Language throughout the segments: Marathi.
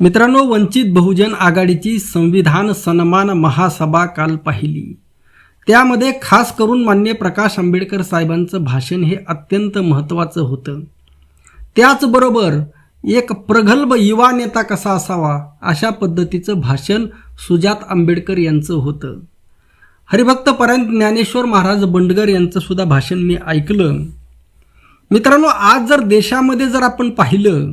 मित्रांनो वंचित बहुजन आघाडीची संविधान सन्मान महासभा काल पाहिली. त्यामध्ये खास करून मान्य प्रकाश आंबेडकर साहेबांचं भाषण हे अत्यंत महत्त्वाचं होतं. त्याचबरोबर एक प्रगल्भ युवा नेता कसा असावा अशा पद्धतीचं भाषण सुजात आंबेडकर यांचं होतं. हरिभक्त पर्यंत ज्ञानेश्वर महाराज बंडगर यांचं सुद्धा भाषण मी ऐकलं. मित्रांनो आज जर देशामध्ये जर आपण पाहिलं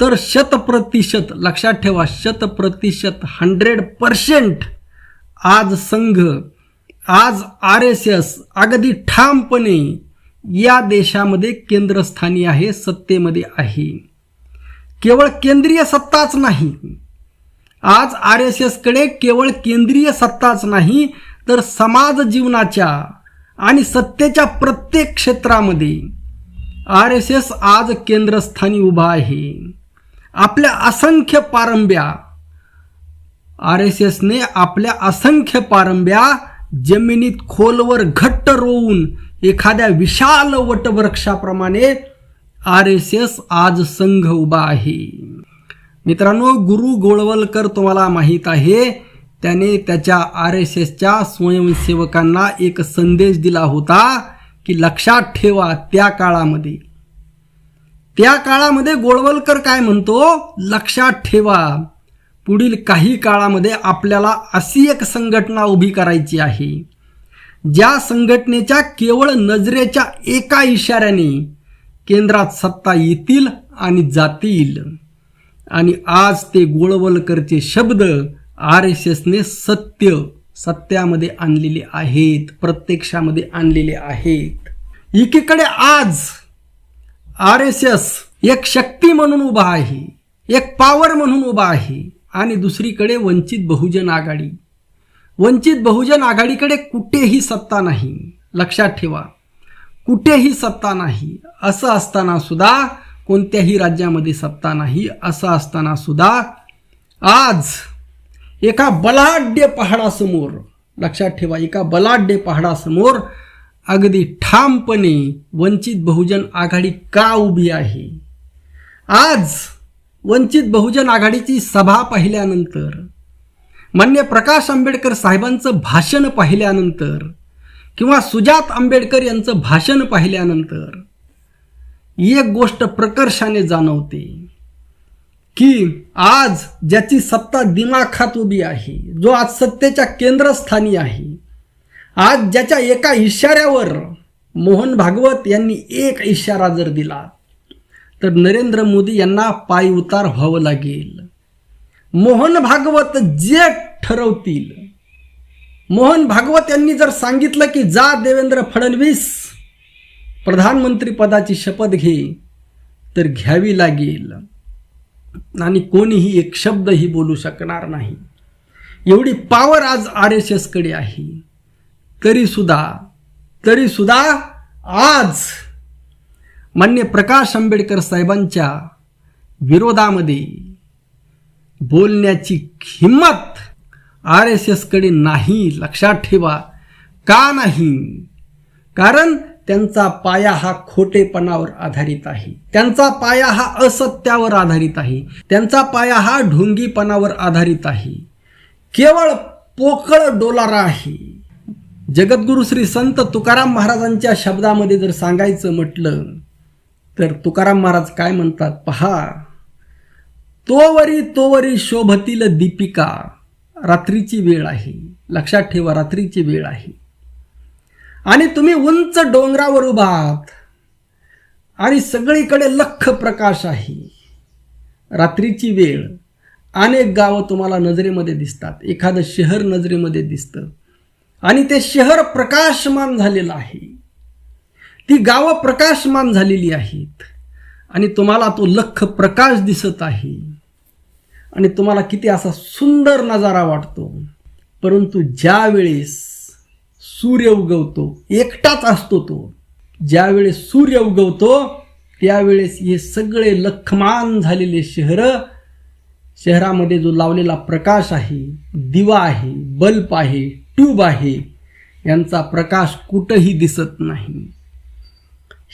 तर शतप्रतिशत लक्षात ठेवा शतप्रतिशत हंड्रेड पर्सेंट आज संघ आज आर एस एस अगदी ठामपणे या देशामध्ये केंद्रस्थानी आहे सत्तेमध्ये आहे. केवळ केंद्रीय सत्ताच नाही. आज आर एस एसकडे केवळ केंद्रीय सत्ताच नाही तर समाज जीवनाच्या आणि सत्तेच्या प्रत्येक क्षेत्रामध्ये आर एस एस आज केंद्रस्थानी उभा आहे. आपल्या असंख्य पारंब्या आर एस एसने आपल्या असंख्य पारंब्या जमिनीत खोलवर घट्ट रोवून एखाद्या विशाल वटवृक्षाप्रमाणे आर एस एस आज संघ उभा आहे. मित्रांनो गुरु गोळवलकर तुम्हाला माहीत आहे त्याने त्याच्या आर एस एसच्या स्वयंसेवकांना एक संदेश दिला होता की लक्षात ठेवा त्या काळामध्ये त्या काळामध्ये गोळवलकर काय म्हणतो? लक्षात ठेवा. पुढील काही काळामध्ये आपल्याला अशी एक संघटना उभी करायची आहे. ज्या संघटनेच्या केवळ नजरेच्या एका इशाऱ्याने केंद्रात सत्ता येतील आणि जातील. आणि आज ते गोळवलकरचे शब्द आर एस एसने सत्य सत्यामध्ये आणलेले आहेत प्रत्यक्षामध्ये आणलेले आहेत. एकीकडे आज आर एस एस एक शक्ती म्हणून उभा आहे एक पॉवर म्हणून उभा आहे आणि दुसरीकडे वंचित बहुजन आघाडी. वंचित बहुजन आघाडीकडे कुठेही सत्ता नाही. लक्षात ठेवा कुठेही सत्ता नाही असं असताना सुद्धा कोणत्याही राज्यामध्ये सत्ता नाही असं असताना सुद्धा आज एका बलाढ्य पहाडासमोर लक्षात ठेवा एका बलाढ्य पहाडासमोर अगदी ठामपणे वंचित बहुजन आघाडी का उभी आहे? आज वंचित बहुजन आघाडीची सभा पाहिल्यानंतर मान्य प्रकाश आंबेडकर साहेबांचं भाषण पाहिल्यानंतर किंवा सुजात आंबेडकर यांचं भाषण पाहिल्यानंतर एक गोष्ट प्रकर्षाने जाणवते की आज ज्याची सत्ता दिमाखात उभी आहे जो आज सत्तेच्या केंद्रस्थानी आहे आज ज्याच्या एका इशाऱ्यावर मोहन भागवत यांनी एक इशारा जर दिला तर नरेंद्र मोदी यांना पाय उतार व्हावं लागेल. मोहन भागवत जे ठरवतील. मोहन भागवत यांनी जर सांगितलं की जा देवेंद्र फडणवीस प्रधानमंत्री पदाची शपथ घे तर घ्यावी लागेल. आणि कोणीही एक शब्दही बोलू शकणार नाही. एवढी पावर आज आर एस एसकडे आहे. तरीसुद्धा तरीसुद्धा आज मान्य प्रकाश आंबेडकर साहेबांच्या विरोधामध्ये बोलण्याची हिंमत आर एस एसकडे नाही लक्षात ठेवा. का नाही? कारण त्यांचा पाया हा खोटेपणावर आधारित आहे. त्यांचा पाया हा असत्यावर आधारित आहे. त्यांचा पाया हा ढोंगीपणावर आधारित आहे. केवळ पोकळ डोलारा आहे. जगद्गुरु श्री संत तुकाराम महाराजांच्या शब्दामध्ये जर सांगायचं म्हटलं तर तुकाराम महाराज काय म्हणतात पहा तोवरी तोवरी शोभतील दीपिका रात्रीची वेळ आहे. लक्षात ठेवा रात्रीची वेळ आहे. आणि तुम्ही उंच डोंगरावर उभा आहात आणि सगळीकडे लख प्रकाश आहे. रात्रीची वेळ अनेक गावं तुम्हाला नजरेमध्ये दिसतात. एखादं शहर नजरेमध्ये दिसतं. आणि ते शहर प्रकाशमान झालेलं आहे. ती गावं प्रकाशमान झालेली आहेत. आणि तुम्हाला तो लख प्रकाश दिसत आहे. आणि तुम्हाला किती असा सुंदर नजारा वाटतो. परंतु ज्या वेळेस सूर्य उगवतो एकटाच असतो तो. ज्यावेळेस सूर्य उगवतो त्यावेळेस हे सगळे लखमान झालेले शहरं शहरामध्ये जो लावलेला प्रकाश आहे दिवा आहे बल्ब आहे ट्यूब आहे यांचा प्रकाश कुठंही दिसत नाही.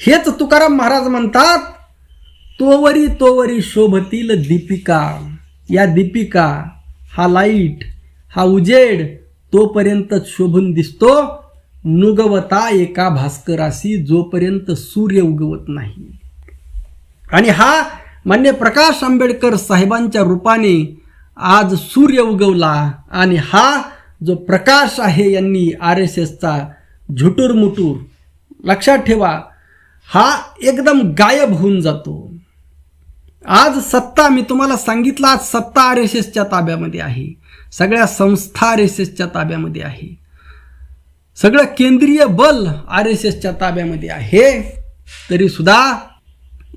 हेच तुकाराम महाराज म्हणतात तोवरी तोवरी शोभतील दीपिका. या दीपिका हा लाइट हा उजेड तोपर्यंतच शोभून दिसतो नुगवता एका भास्कराशी जोपर्यंत सूर्य उगवत नाही. आणि हा मान्य प्रकाश आंबेडकर साहेबांच्या रूपाने आज सूर्य उगवला आणि हा जो प्रकाश आहे यांनी आर एस एसचा झुटूर मुटूर लक्षात ठेवा हा एकदम गायब होऊन जातो. आज सत्ता मी तुम्हाला सांगितलं आज सत्ता आर एस एसच्या ताब्यामध्ये आहे. सगळ्या संस्था आर एस एसच्या ताब्यामध्ये आहे. सगळं केंद्रीय बल आर एस एसच्या ताब्यामध्ये आहे. तरी सुद्धा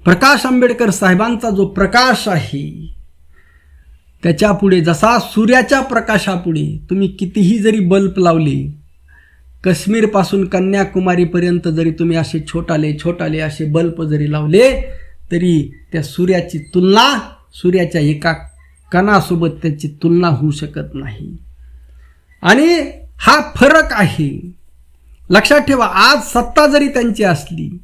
प्रकाश आंबेडकर साहेबांचा जो प्रकाश आहे त्याच्यापुढे जसा सूर्याच्या प्रकाशापुढे तुम्ही कितीही जरी बल्ब लावले काश्मीरपासून कन्याकुमारीपर्यंत जरी तुम्ही असे छोटाले छोटाले असे बल्ब जरी लावले तरी त्या सूर्याची तुलना सूर्याच्या एका कणासोबत त्याची तुलना होऊ शकत नाही. आणि हा फरक आहे. लक्षात ठेवा आज सत्ता जरी त्यांची असली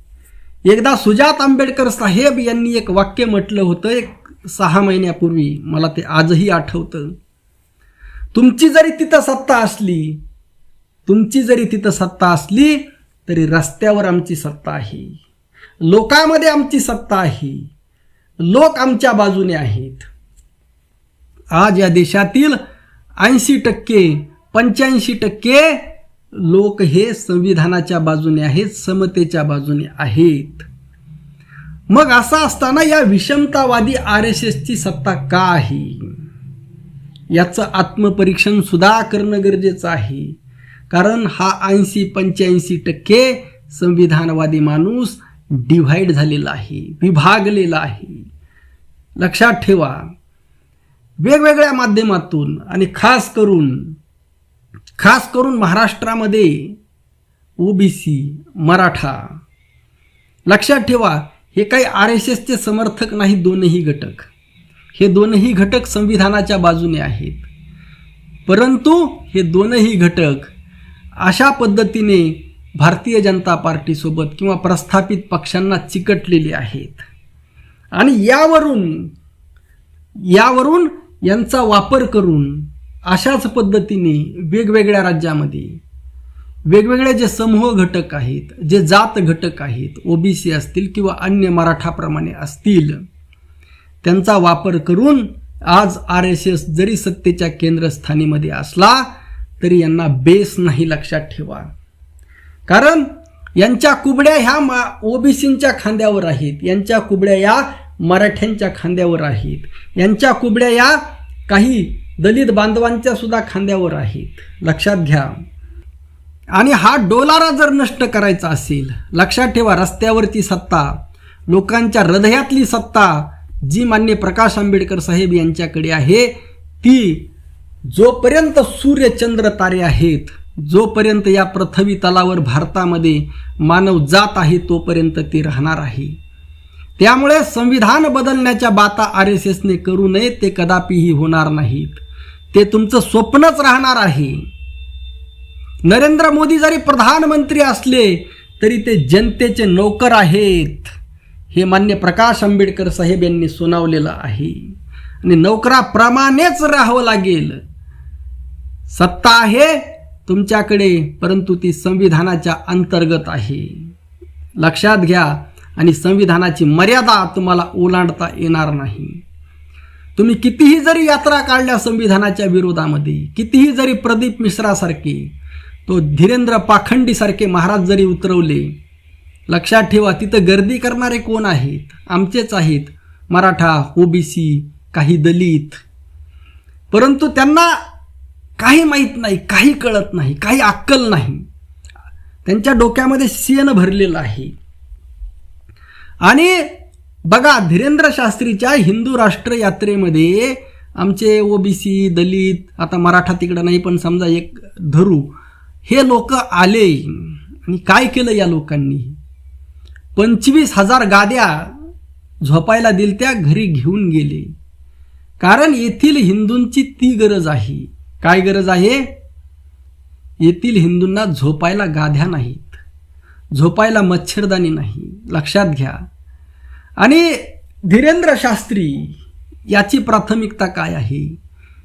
एकदा सुजात आंबेडकर साहेब यांनी एक वाक्य म्हटलं होतं एक सहा महिन्यापूर्वी मला ते आजही आठवतं. तुमची जरी तिथं सत्ता असली तुमची जरी तिथं सत्ता असली तरी रस्त्यावर आमची सत्ता आहे. लोकांमध्ये आमची सत्ता आहे. लोक आमच्या बाजूने आहेत. आज या देशातील ऐंशी टक्के पंच्याऐंशी टक्के लोक हे संविधानाच्या बाजूने आहेत समतेच्या बाजूने आहेत. मग असं असताना या विषमतावादी आर एस एसची सत्ता का आहे? याचं आत्मपरीक्षण सुद्धा करणं गरजेचं आहे. कारण हा ऐंशी पंच्याऐंशी टक्के संविधानवादी माणूस डिव्हाइड झालेला आहे विभागलेला आहे. लक्षात ठेवा वेगवेगळ्या माध्यमातून आणि खास करून खास करून महाराष्ट्रामध्ये ओबीसी मराठा. लक्षात ठेवा हे काही आर एस एसचे समर्थक नाही दोनही घटक. हे दोनही घटक संविधानाच्या बाजूने आहेत. परंतु हे दोनही घटक अशा पद्धतीने भारतीय जनता पार्टीसोबत किंवा प्रस्थापित पक्षांना चिकटलेले आहेत. आणि यावरून यावरून यांचा वापर करून अशाच पद्धतीने वेगवेगळ्या राज्यामध्ये वेगवेगळे जे समूह घटक आहेत जे जात घटक आहेत ओबीसी असतील किंवा अन्य मराठाप्रमाणे असतील त्यांचा वापर करून आज आर एस एस जरी सत्तेच्या केंद्रस्थानीमध्ये असला तरी यांना बेस नाही लक्षात ठेवा. कारण यांच्या कुबड्या ह्या मा ओबीसींच्या खांद्यावर आहेत यांच्या कुबड्या या मराठ्यांच्या खांद्यावर आहेत यांच्या कुबड्या या काही दलित बांधवांच्या सुद्धा खांद्यावर आहेत. लक्षात घ्या. आणि हा डोलारा जर नष्ट करायचा असेल लक्षात ठेवा रस्त्यावरची सत्ता लोकांच्या हृदयातली सत्ता जी मान्य प्रकाश आंबेडकर साहेब यांच्याकडे आहे ती जोपर्यंत सूर्य चंद्र तारे आहेत जोपर्यंत या पृथ्वी तलावर भारतामध्ये मानव जात आहे तोपर्यंत ती राहणार आहे. त्यामुळे संविधान बदलण्याच्या बाता आर एस एसने करू नये ते कदापिही होणार नाहीत. ते तुमचं स्वप्नच राहणार आहे. नरेंद्र मोदी जरी प्रधानमंत्री असले तरी ते जनतेचे नोकर आहेत. हे मान्य प्रकाश आंबेडकर साहेब यांनी सुनावलेलं आहे. आणि नोकराप्रमाणेच राहावं लागेल. सत्ता आहे तुमच्याकडे परंतु ती संविधानाच्या अंतर्गत आहे. लक्षात घ्या आणि संविधानाची मर्यादा तुम्हाला ओलांडता येणार नाही. तुम्ही कितीही जरी यात्रा काढल्या संविधानाच्या विरोधामध्ये कितीही जरी प्रदीप मिश्रासारखे तो धीरेंद्र पाखंडीसारखे महाराज जरी उतरवले लक्षात ठेवा तिथं गर्दी करणारे कोण आहेत? आमचेच आहेत. मराठा ओबीसी काही दलित. परंतु त्यांना काही माहीत नाही काही कळत नाही काही अक्कल नाही. त्यांच्या डोक्यामध्ये सेन भरलेलं आहे. आणि बघा धीरेंद्र शास्त्रीच्या हिंदू राष्ट्र यात्रेमध्ये आमचे ओबीसी दलित आता मराठा तिकडं नाही पण समजा एक धरू हे लोक आले. आणि काय केलं या लोकांनी? पंचवीस हजार गाद्या झोपायला दिल त्या घरी घेऊन गेले. कारण येथील हिंदूंची ती गरज आहे. काय गरज आहे? येथील हिंदूंना झोपायला गाद्या नाहीत. झोपायला मच्छरदानी नाही. लक्षात घ्या. आणि धीरेंद्र शास्त्री याची प्राथमिकता काय आहे?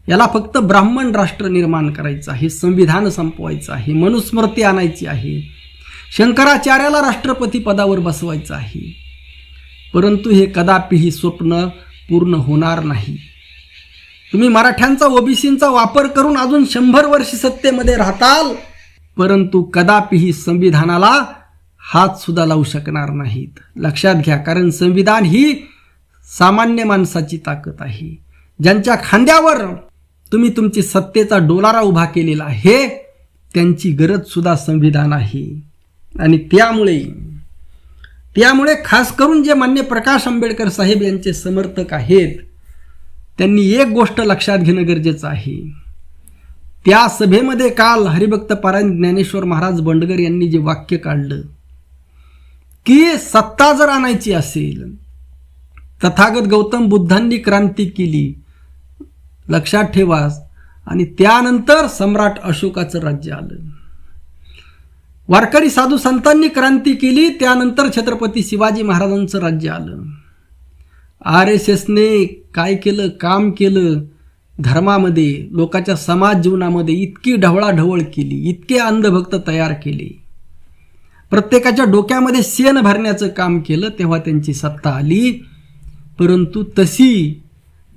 याला फक्त ब्राह्मण राष्ट्र निर्माण करायचं आहे संविधान संपवायचं आहे मनुस्मृती आणायची आहे शंकराचार्याला राष्ट्रपती पदावर बसवायचं आहे. परंतु हे कदापिही स्वप्न पूर्ण होणार नाही. तुम्ही मराठ्यांचा ओबीसींचा वापर करून अजून शंभर वर्ष सत्तेमध्ये राहताल परंतु कदापिही संविधानाला हात सुद्धा लावू शकणार नाहीत. लक्षात घ्या कारण संविधान ही सामान्य माणसाची ताकद आहे. ज्यांच्या खांद्यावर तुम्ही तुमची सत्तेचा डोलारा उभा केलेला आहे त्यांची गरज सुद्धा संविधान आहे. आणि त्यामुळे त्यामुळे खास करून जे मान्य प्रकाश आंबेडकर साहेब यांचे समर्थक आहेत त्यांनी एक गोष्ट लक्षात घेणं गरजेचं आहे. त्या सभेमध्ये काल हरिभक्त पारायण ज्ञानेश्वर महाराज बंडगर यांनी जे वाक्य काढलं की सत्ता जर आणायची असेल तथागत गौतम बुद्धांनी क्रांती केली लक्षात ठेवा आणि त्यानंतर सम्राट अशोकाचं राज्य आलं. वारकरी साधू संतांनी क्रांती केली त्यानंतर छत्रपती शिवाजी महाराजांचं राज्य आलं. आर एस एसने काय केलं काम केलं? धर्मामध्ये लोकांच्या समाज जीवनामध्ये इतकी ढवळाढवळ केली इतके अंधभक्त तयार केले. प्रत्येकाच्या डोक्यामध्ये शेण भरण्याचं काम केलं तेव्हा त्यांची सत्ता आली. परंतु तशी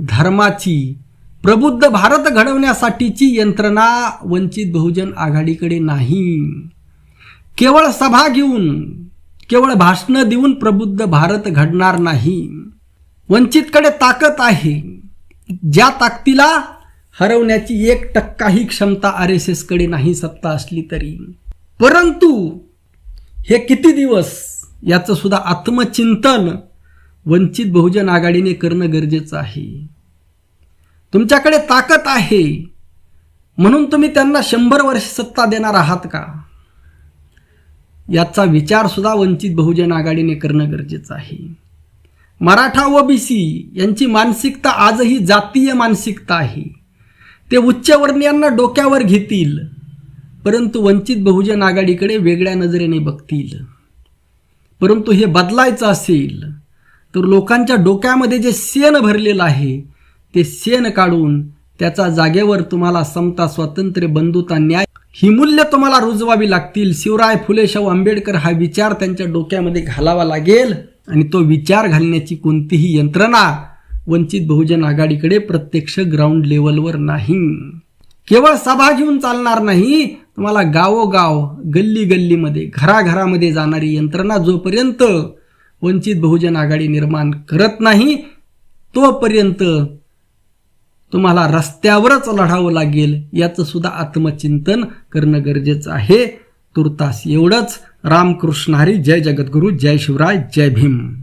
धर्माची प्रबुद्ध भारत घडवण्यासाठीची यंत्रणा वंचित बहुजन आघाडीकडे नाही. केवळ सभा घेऊन केवळ भाषणं देऊन प्रबुद्ध भारत घडणार नाही. वंचितकडे ताकद आहे. ज्या ताकदीला हरवण्याची एक टक्काही क्षमता आर एस एसकडे नाही सत्ता असली तरी. परंतु हे किती दिवस याचं सुद्धा आत्मचिंतन वंचित बहुजन आघाडीने करणं गरजेचं आहे. तुमच्याकडे ताकद आहे. म्हणून तुम्ही त्यांना शंभर वर्ष सत्ता देणार आहात का? याचा विचारसुद्धा वंचित बहुजन आघाडीने करणं गरजेचं आहे. मराठा व बी सी यांची मानसिकता आजही जातीय मानसिकता आहे. ते उच्चवर्णीयांना डोक्यावर घेतील परंतु वंचित बहुजन आघाडीकडे वेगळ्या नजरेने बघतील. परंतु हे बदलायचं असेल तर लोकांच्या डोक्यामध्ये जे सेन भरलेलं आहे ते सेन काढून त्याचा जागेवर तुम्हाला समता स्वातंत्र्य बंधुता न्याय ही मूल्य तुम्हाला रुजवावी लागतील. शिवराय फुले शाहू आंबेडकर हा विचार त्यांच्या डोक्यामध्ये घालावा लागेल आणि तो विचार घालण्याची कोणतीही यंत्रणा वंचित बहुजन आघाडीकडे प्रत्यक्ष ग्राउंड लेवलवर नाही. केवळ सभा घेऊन चालणार नाही तुम्हाला गावोगाव गल्ली गल्लीमध्ये घराघरामध्ये जाणारी यंत्रणा जोपर्यंत वंचित बहुजन आघाडी निर्माण करत नाही तोपर्यंत तुम्हाला रस्त्यावरच लढावं लागेल याचं सुद्धा आत्मचिंतन करणं गरजेचं आहे. तुर्तास एवढंच. रामकृष्ण हरी जय जगद्गुरू जय शिवराय जय भीम.